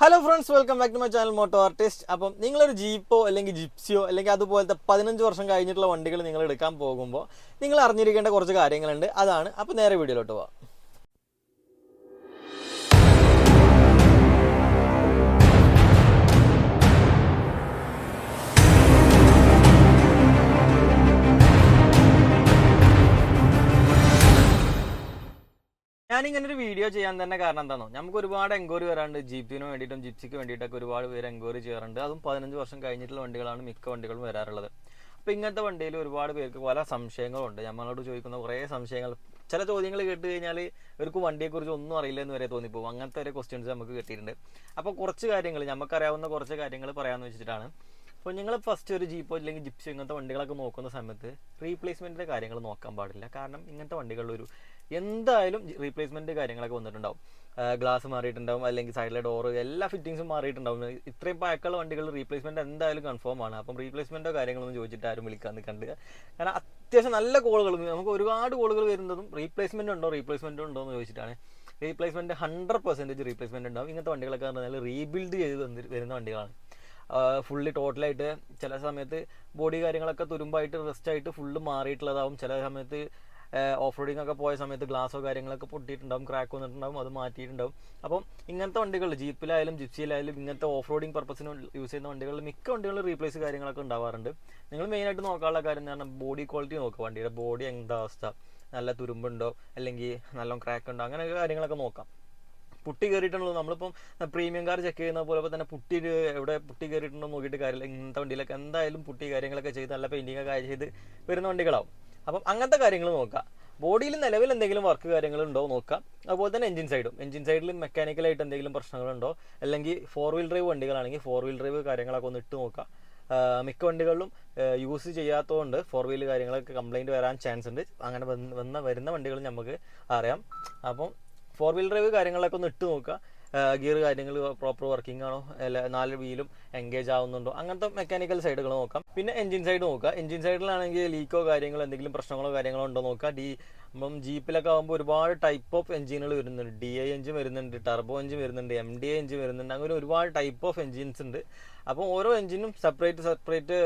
Hello friends welcome back to my channel moto artist അപ്പം നിങ്ങളൊരു ജീപ്പോ അല്ലെങ്കിൽ ജിപ്സിയോ അല്ലെങ്കിൽ അതുപോലത്തെ പതിനഞ്ച് വർഷം കഴിഞ്ഞിട്ടുള്ള വണ്ടികൾ നിങ്ങൾ എടുക്കാൻ പോകുമ്പോൾ നിങ്ങൾ അറിഞ്ഞിരിക്കേണ്ട കുറച്ച് കാര്യങ്ങളുണ്ട്. അതാണ്. അപ്പോൾ നേരെ വീഡിയോയിലോട്ട് പോവാം. ഞാനിങ്ങനെ ഒരു വീഡിയോ ചെയ്യാൻ തന്നെ കാരണം എന്താണോ നമുക്ക് ഒരുപാട് എൻക്വയറി വരാണ്ട് ജീപ്പിന് വേണ്ടിയിട്ടും ജിപ്സിക്ക് വേണ്ടിയിട്ടൊക്കെ ഒരുപാട് പേര് എൻക്വയറി ചെയ്യാറുണ്ട്. അതും പതിനഞ്ച് വർഷം കഴിഞ്ഞിട്ടുള്ള വണ്ടികളാണ് മിക്ക വണ്ടികളും വരാറുള്ളത്. അപ്പോൾ ഇങ്ങനത്തെ വണ്ടിയിൽ ഒരുപാട് പേർക്ക് പല സംശയങ്ങളുണ്ട്. നമ്മളോട് ചോദിക്കുന്ന കുറേ സംശയങ്ങൾ. ചില ചോദ്യങ്ങൾ കേട്ട് കഴിഞ്ഞാൽ ഇവർക്ക് വണ്ടിയെക്കുറിച്ച് ഒന്നും അറിയില്ല എന്ന് വരെ തോന്നിപ്പോകും. അങ്ങനത്തെ ഒരു ക്വസ്റ്റ്യൻസ് നമുക്ക് കിട്ടിയിട്ടുണ്ട്. അപ്പോൾ കുറച്ച് കാര്യങ്ങൾ നമുക്കറിയാവുന്ന കുറച്ച് കാര്യങ്ങൾ പറയാമെന്ന് വെച്ചിട്ടാണ്. അപ്പോൾ നിങ്ങൾ ഫസ്റ്റ് ഒരു ജീപ്പോ അല്ലെങ്കിൽ ജിപ്സി ഇങ്ങനത്തെ വണ്ടികളൊക്കെ നോക്കുന്ന സമയത്ത് റീപ്ലേസ്മെന്റിന്റെ കാര്യങ്ങൾ നോക്കാൻ പാടില്ല. കാരണം ഇങ്ങനത്തെ വണ്ടികളിൽ ഒരു എന്തായാലും റീപ്ലേസ്മെന്റ് കാര്യങ്ങളൊക്കെ വന്നിട്ടുണ്ടാവും. ഗ്ലാസ് മാറിയിട്ടുണ്ടാവും അല്ലെങ്കിൽ സൈഡിലെ ഡോറ് എല്ലാ ഫിറ്റിങ്സും മാറിയിട്ടുണ്ടാവും. ഇത്രയും പഴക്കമുള്ള വണ്ടികൾ റീപ്ലേസ്മെന്റ് എന്തായാലും കൺഫേം ആണ്. അപ്പം റീപ്ലേസ്മെന്റോ കാര്യങ്ങളൊന്നും ചോദിച്ചിട്ട് ആരും വിളിക്കാൻ നിൽക്കണ്ട്. കാരണം അത്യാവശ്യം നല്ല കോളുകൾ നമുക്ക് ഒരുപാട് കോളുകൾ വരുന്നതും റീപ്ലേസ്മെന്റ് ഉണ്ടോ റീപ്ലേസ്മെന്റ് ഉണ്ടോ എന്ന് ചോദിച്ചിട്ടാണ്. റീപ്ലേസ്മെന്റ് ഹൺഡ്രഡ് പെർസെന്റേജ് റീപ്ലേസ്മെന്റ് ഉണ്ടാവും. ഇങ്ങനത്തെ വണ്ടികളൊക്കെ പറഞ്ഞാൽ റീബിൽഡ് ചെയ്ത് വരുന്ന വണ്ടികളാണ്. ഫുള്ളി ടോട്ടലായിട്ട് ചില സമയത്ത് ബോഡി കാര്യങ്ങളൊക്കെ തുരുമ്പായിട്ട് റെസ്റ്റ് ആയിട്ട് ഫുള്ള് മാറിയിട്ടുള്ളതാവും. ചില സമയത്ത് ഓഫ് റോഡിംഗ് ഒക്കെ പോയ സമയത്ത് ഗ്ലാസോ കാര്യങ്ങളൊക്കെ പൊട്ടിയിട്ടുണ്ടാവും ക്രാക്ക് വന്നിട്ടുണ്ടാവും അത് മാറ്റിയിട്ടുണ്ടാവും. അപ്പം ഇങ്ങനത്തെ വണ്ടികൾ ജീപ്പിലായാലും ജിപ്സിയിലായാലും ഇങ്ങനത്തെ ഓഫ് റോഡിംഗ് പർപ്പസിന് യൂസ് ചെയ്യുന്ന വണ്ടികളിൽ മിക്ക വണ്ടികളിൽ റീപ്ലേസ് കാര്യങ്ങളൊക്കെ ഉണ്ടാവാറുണ്ട്. നിങ്ങൾ മെയിനായിട്ട് നോക്കാനുള്ള കാര്യം എന്ന് പറഞ്ഞാൽ ബോഡി ക്വാളിറ്റി നോക്കുക വണ്ടിയുടെ ബോഡി എന്താ അവസ്ഥ? നല്ല തുരുമ്പുണ്ടോ? അല്ലെങ്കിൽ നല്ല ക്രാക്ക് ഉണ്ടോ? അങ്ങനെയൊക്കെ കാര്യങ്ങളൊക്കെ നോക്കാം. പുട്ടി കയറിയിട്ടുള്ളത് നമ്മളിപ്പം പ്രീമിയം കാർ ചെക്ക് ചെയ്യുന്ന പോലെ തന്നെ പുട്ടി എവിടെ പുട്ടി കയറിയിട്ടുണ്ടോ നോക്കിയിട്ട് കാര്യമില്ല. ഇങ്ങനത്തെ വണ്ടിയിലൊക്കെ എന്തായാലും പുട്ടി കാര്യങ്ങളൊക്കെ ചെയ്ത് നല്ല പെയിന്റിങ്ങൊക്കെ ചെയ്ത് വരുന്ന വണ്ടികളാവും. അപ്പം അങ്ങനത്തെ കാര്യങ്ങൾ നോക്കുക ബോഡിയിൽ നിലവിൽ എന്തെങ്കിലും വർക്ക് കാര്യങ്ങളുണ്ടോ നോക്കാം. അതുപോലെ തന്നെ എഞ്ചിൻ സൈഡും എഞ്ചിൻ സൈഡിൽ മെക്കാനിക്കലായിട്ട് എന്തെങ്കിലും പ്രശ്നങ്ങളുണ്ടോ? അല്ലെങ്കിൽ ഫോർ വീൽ ഡ്രൈവ് വണ്ടികളാണെങ്കിൽ ഫോർ വീൽ ഡ്രൈവ് കാര്യങ്ങളൊക്കെ ഒന്ന് ഇട്ട് നോക്കുക മിക്ക വണ്ടികളിലും യൂസ് ചെയ്യാത്തതുകൊണ്ട് ഫോർ വീൽ കാര്യങ്ങളൊക്കെ കംപ്ലൈന്റ് വരാൻ ചാൻസ് ഉണ്ട്. അങ്ങനെ വന്ന വരുന്ന വണ്ടികൾ നമുക്ക് അറിയാം. അപ്പം ഫോർ വീൽ ഡ്രൈവ് കാര്യങ്ങളൊക്കെ ഒന്ന് ഇട്ട് നോക്കുക ഗിയർ കാര്യങ്ങൾ പ്രോപ്പർ വർക്കിംഗ് ആണോ? അല്ല നാല് വീലും എൻഗേജ് ആവുന്നുണ്ടോ? അങ്ങനത്തെ മെക്കാനിക്കൽ സൈഡുകൾ നോക്കാം. പിന്നെ എഞ്ചിൻ സൈഡ് നോക്കുക. എഞ്ചിൻ സൈഡിലാണെങ്കിൽ ലീക്കോ കാര്യങ്ങളോ എന്തെങ്കിലും പ്രശ്നങ്ങളോ കാര്യങ്ങളോ ഉണ്ടോ നോക്കുക. ഡി ഇപ്പം ജീപ്പിലൊക്കെ ആകുമ്പോൾ ഒരുപാട് ടൈപ്പ് ഓഫ് എഞ്ചിനുകൾ വരുന്നുണ്ട്. ഡി ഐ എഞ്ചിൻ വരുന്നുണ്ട് ടർബോ എഞ്ചിൻ വരുന്നുണ്ട് എം ഡി ഐ എഞ്ചിൻ വരുന്നുണ്ട്. അങ്ങനെ ഒരുപാട് ടൈപ്പ് ഓഫ് എഞ്ചിൻസ് ഉണ്ട്. അപ്പം ഓരോ എഞ്ചിനും സെപ്പറേറ്റ് സെപ്പറേറ്റ്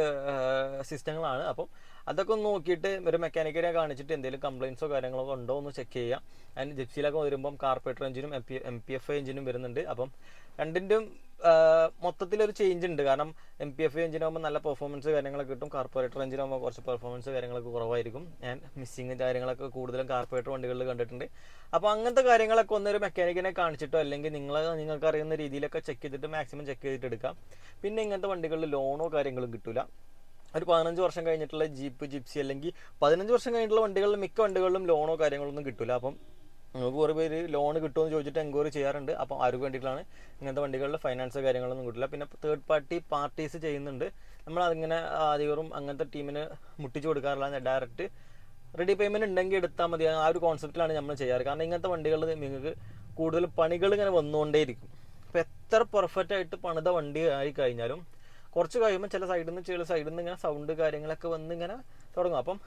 സിസ്റ്റങ്ങളാണ് അപ്പം അതൊക്കെ ഒന്ന് നോക്കിയിട്ട് ഒരു മെക്കാനിക്കനെ കാണിച്ചിട്ട് എന്തെങ്കിലും കംപ്ലയിൻസോ കാര്യങ്ങളോ ഉണ്ടോ എന്ന് ചെക്ക് ചെയ്യാം. അതിന് ജിപ്സിയിലൊക്കെ വരുമ്പം carburettor എഞ്ചിനും M P M P F എഞ്ചിനും വരുന്നുണ്ട്. അപ്പം രണ്ടിന്റെയും മൊത്തത്തിലൊരു ചേഞ്ച് ഉണ്ട്. കാരണം എം പി എഫ് എഞ്ചിനാകുമ്പോൾ നല്ല പെർഫോമൻസ് കാര്യങ്ങളൊക്കെ കിട്ടും. കാർപ്പറേറ്റർ എഞ്ചിനാകുമ്പോൾ കുറച്ച് പെർഫോമൻസ് കാര്യങ്ങളൊക്കെ കുറവായിരിക്കും. ഞാൻ മിസ്സിങ് കാര്യങ്ങളൊക്കെ കൂടുതലും കാർപ്പറേറ്റർ വണ്ടികളിൽ കണ്ടിട്ടുണ്ട്. അപ്പോൾ അങ്ങനത്തെ കാര്യങ്ങളൊക്കെ ഒന്നൊരു മെക്കാനിക്കിനെ കാണിച്ചിട്ടോ അല്ലെങ്കിൽ നിങ്ങൾ നിങ്ങൾക്ക് അറിയുന്ന രീതിയിലൊക്കെ ചെക്ക് ചെയ്തിട്ട് മാക്സിമം ചെക്ക് ചെയ്തിട്ട് എടുക്കാം. പിന്നെ ഇങ്ങനത്തെ വണ്ടികളിൽ ലോണോ കാര്യങ്ങളും കിട്ടില്ല ഒരു പതിനഞ്ച് വർഷം കഴിഞ്ഞിട്ടുള്ള ജീപ്പ് ജിപ്സി അല്ലെങ്കിൽ പതിനഞ്ച് വർഷം കഴിഞ്ഞിട്ടുള്ള വണ്ടികളിൽ മിക്ക വണ്ടികളിലും ലോണോ കാര്യങ്ങളൊന്നും കിട്ടില്ല അപ്പം നമുക്ക് കുറേ പേര് ലോൺ കിട്ടുമെന്ന് ചോദിച്ചിട്ട് എൻക്വയറി ചെയ്യാറുണ്ട്. അപ്പം ആർക്ക് വേണ്ടിയിട്ടാണ് ഇങ്ങനത്തെ വണ്ടികളുടെ ഫൈനാൻസ് കാര്യങ്ങളൊന്നും കിട്ടില്ല പിന്നെ തേർഡ് പാർട്ടി പാർട്ടീസ് ചെയ്യുന്നുണ്ട്. നമ്മൾ അതിങ്ങനെ അധികവും അങ്ങനത്തെ ടീമിന് മുട്ടിച്ചു കൊടുക്കാറില്ല. ഡയറക്റ്റ് റെഡി പേയ്മെന്റ് ഉണ്ടെങ്കിൽ എടുത്താൽ മതി. ആ ഒരു കോൺസെപ്റ്റിലാണ് നമ്മൾ ചെയ്യാറ്. കാരണം ഇങ്ങനത്തെ വണ്ടികളിൽ നിങ്ങൾക്ക് കൂടുതൽ പണികൾ ഇങ്ങനെ വന്നുകൊണ്ടേയിരിക്കും. അപ്പോൾ എത്ര പെർഫെക്റ്റ് ആയിട്ട് പണിത വണ്ടി ആയി കഴിഞ്ഞാലും കുറച്ച് കഴിയുമ്പോൾ ചില സൈഡിൽ നിന്ന് ചില സൈഡിൽ നിന്ന് ഇങ്ങനെ സൗണ്ട് കാര്യങ്ങളൊക്കെ വന്ന് ഇങ്ങനെ തുടങ്ങും. അപ്പം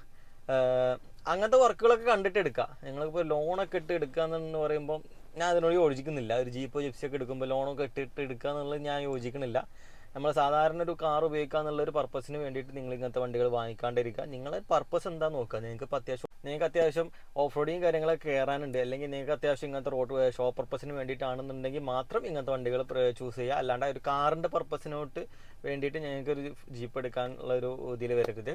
അങ്ങനത്തെ വർക്കുകളൊക്കെ കണ്ടിട്ട് എടുക്കുക നിങ്ങളിപ്പോൾ ലോണൊക്കെ ഇട്ട് എടുക്കുക എന്ന് പറയുമ്പോൾ ഞാൻ അതിനോട് യോജിക്കുന്നില്ല. ഒരു ജീപ്പോ ജിപ്സിയൊക്കെ എടുക്കുമ്പോൾ ലോണൊക്കെ ഇട്ടിട്ട് എടുക്കുക എന്നുള്ളത് ഞാൻ യോജിക്കണില്ല. നമ്മൾ സാധാരണ ഒരു കാർ ഉപയോഗിക്കുക എന്നുള്ള ഒരു പർപ്പസിന് വേണ്ടിയിട്ട് നിങ്ങൾ ഇങ്ങനത്തെ വണ്ടികൾ വാങ്ങിക്കാണ്ടിരിക്കുക. നിങ്ങളെ പർപ്പസ് എന്താ നോക്കുക? നിങ്ങൾക്ക് ഇപ്പോൾ അത്യാവശ്യം നിങ്ങൾക്ക് അത്യാവശ്യം ഓഫ് റോഡിങ് കാര്യങ്ങളൊക്കെ കയറാനുണ്ട് അല്ലെങ്കിൽ നിങ്ങൾക്ക് അത്യാവശ്യം ഇങ്ങനത്തെ റോഡ് ഷോ പർപ്പസിന് വേണ്ടിയിട്ടാണെന്നുണ്ടെങ്കിൽ മാത്രം ഇങ്ങനത്തെ വണ്ടികൾ ചൂസ് ചെയ്യുക. അല്ലാണ്ട് ഒരു കാറിന്റെ പർപ്പസിനോട്ട് വേണ്ടിയിട്ട് ഞങ്ങൾക്ക് ഒരു ജീപ്പ് എടുക്കാനുള്ള ഒരു ഇതിൽ വരരുത്.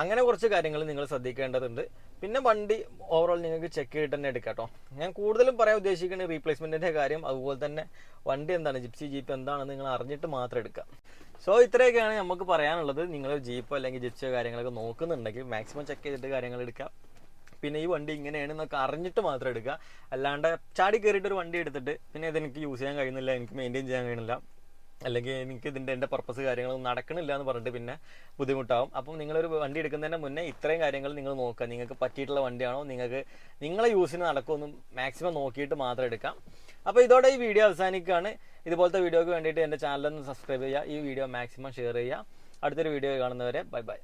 അങ്ങനെ കുറച്ച് കാര്യങ്ങൾ നിങ്ങൾ ശ്രദ്ധിക്കേണ്ടതുണ്ട്. പിന്നെ വണ്ടി ഓവറോൾ നിങ്ങൾക്ക് ചെക്ക് ചെയ്തിട്ട് തന്നെ എടുക്കാം കേട്ടോ ഞാൻ കൂടുതലും പറയാൻ ഉദ്ദേശിക്കുന്നത് റീപ്ലേസ്മെന്റിന്റെ കാര്യം അതുപോലെ തന്നെ വണ്ടി എന്താണ് ജിപ്സി ജീപ്പ് എന്താണെന്ന് നിങ്ങൾ അറിഞ്ഞിട്ട് മാത്രം എടുക്കുക. സോ ഇത്രയൊക്കെയാണ് നമുക്ക് പറയാനുള്ളത്. നിങ്ങൾ ജീപ്പ് അല്ലെങ്കിൽ ജിപ്സിയോ കാര്യങ്ങളൊക്കെ നോക്കുന്നുണ്ടെങ്കിൽ മാക്സിമം ചെക്ക് ചെയ്തിട്ട് കാര്യങ്ങൾ എടുക്കുക. പിന്നെ ഈ വണ്ടി ഇങ്ങനെയാണെന്നൊക്കെ അറിഞ്ഞിട്ട് മാത്രം എടുക്കുക. അല്ലാണ്ട് ചാടി കയറിയിട്ട് ഒരു വണ്ടി എടുത്തിട്ട് പിന്നെ ഇതെനിക്ക് യൂസ് ചെയ്യാൻ കഴിയുന്നില്ല എനിക്ക് മെയിന്റെയിൻ ചെയ്യാൻ കഴിയുന്നില്ല. അല്ലെങ്കിൽ എനിക്ക് ഇതിന്റെ എന്റെ പർപ്പസ് കാര്യങ്ങളൊന്നും നടക്കണില്ല എന്ന് പറഞ്ഞിട്ട് പിന്നെ ബുദ്ധിമുട്ടാവും. അപ്പം നിങ്ങളൊരു വണ്ടി എടുക്കുന്നതിന് മുന്നേ ഇത്രയും കാര്യങ്ങൾ നിങ്ങൾ നോക്കുക. നിങ്ങൾക്ക് പറ്റിയിട്ടുള്ള വണ്ടിയാണോ? നിങ്ങൾക്ക് നിങ്ങളെ യൂസിന് നടക്കുമെന്നും മാക്സിമം നോക്കിയിട്ട് മാത്രം എടുക്കാം. അപ്പോൾ ഇതോടെ ഈ വീഡിയോ അവസാനിക്കുകയാണ്. ഇതുപോലത്തെ വീഡിയോക്ക് വേണ്ടിയിട്ട് എന്റെ ചാനലൊന്ന് സബ്സ്ക്രൈബ് ചെയ്യുക. ഈ വീഡിയോ മാക്സിമം ഷെയർ ചെയ്യുക. അടുത്തൊരു വീഡിയോ കാണുന്നവരെ ബൈ ബൈ